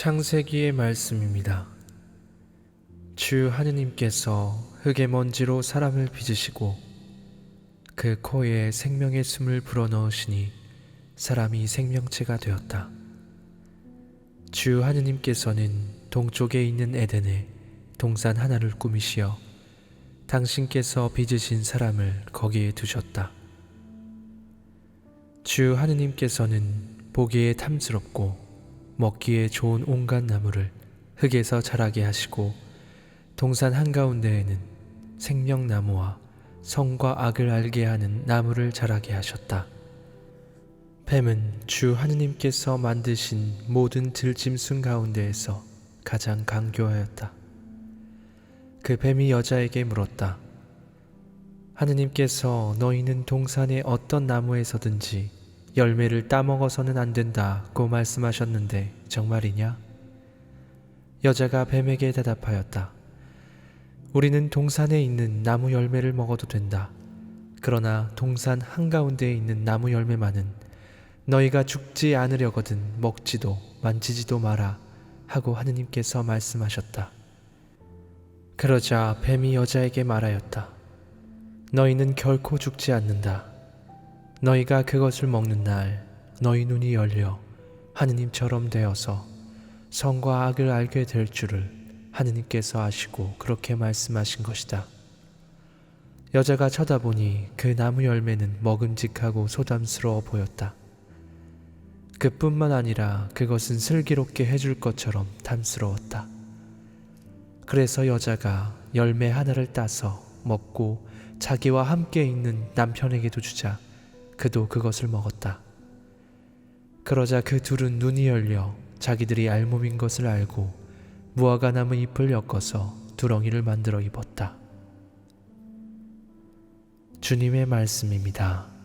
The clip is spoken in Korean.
창세기의 말씀입니다. 주 하느님께서 흙의 먼지로 사람을 빚으시고 그 코에 생명의 숨을 불어넣으시니 사람이 생명체가 되었다. 주 하느님께서는 동쪽에 있는 에덴에 동산 하나를 꾸미시어 당신께서 빚으신 사람을 거기에 두셨다. 주 하느님께서는 보기에 탐스럽고 먹기에 좋은 온갖 나무를 흙에서 자라게 하시고 동산 한가운데에는 생명나무와 성과 악을 알게 하는 나무를 자라게 하셨다. 뱀은 주 하느님께서 만드신 모든 들짐승 가운데에서 가장 강교하였다. 그 뱀이 여자에게 물었다. 하느님께서 너희는 동산의 어떤 나무에서든지 열매를 따먹어서는 안 된다고 말씀하셨는데 정말이냐? 여자가 뱀에게 대답하였다. 우리는 동산에 있는 나무 열매를 먹어도 된다. 그러나 동산 한가운데에 있는 나무 열매만은 너희가 죽지 않으려거든 먹지도 만지지도 마라 하고 하느님께서 말씀하셨다. 그러자 뱀이 여자에게 말하였다. 너희는 결코 죽지 않는다. 너희가 그것을 먹는 날 너희 눈이 열려 하느님처럼 되어서 성과 악을 알게 될 줄을 하느님께서 아시고 그렇게 말씀하신 것이다. 여자가 쳐다보니 그 나무 열매는 먹음직하고 소담스러워 보였다. 그뿐만 아니라 그것은 슬기롭게 해줄 것처럼 탐스러웠다. 그래서 여자가 열매 하나를 따서 먹고 자기와 함께 있는 남편에게도 주자 그도 그것을 먹었다. 그러자 그 둘은 눈이 열려 자기들이 알몸인 것을 알고 무화과 나무 잎을 엮어서 두렁이를 만들어 입었다. 주님의 말씀입니다.